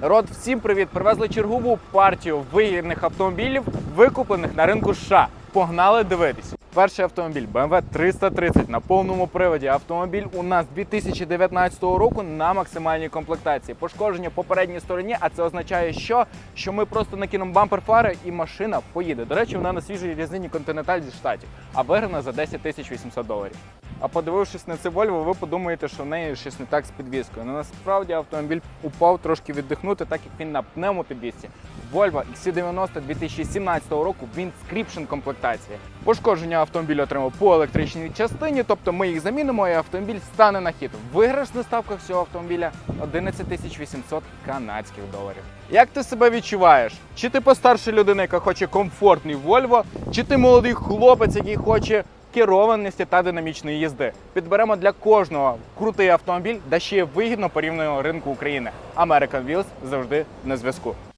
Народ, всім привіт! Привезли чергову партію вигідних автомобілів, викуплених на ринку США. Погнали дивитись. Перший автомобіль BMW 330 на повному приводі. Автомобіль у нас 2019 року на максимальній комплектації. Пошкодження по передній стороні, а це означає, що, що ми просто накинемо бампер фари і машина поїде. До речі, вона на свіжій різині Continental зі штатів, а виграна за 10 тисяч 800 доларів. А подивившись на це Volvo, ви подумаєте, що в неї щось не так з підвіскою. Ну насправді автомобіль упав трошки віддихнути, так як він на пневмопідвісці. Volvo XC90 2017 року в Inscription комплектації. Пошкодження автомобіль отримав по електричній частині, тобто ми їх замінимо, і автомобіль стане на хід. Виграш на ставках цього автомобіля 11 800 канадських доларів. Як ти себе відчуваєш? Чи ти постарша людина, яка хоче комфортний Volvo, чи ти молодий хлопець, який хоче керованості та динамічної їзди. Підберемо для кожного крутий автомобіль, да ще вигідно порівняно ринку України. American Wheels завжди на зв'язку.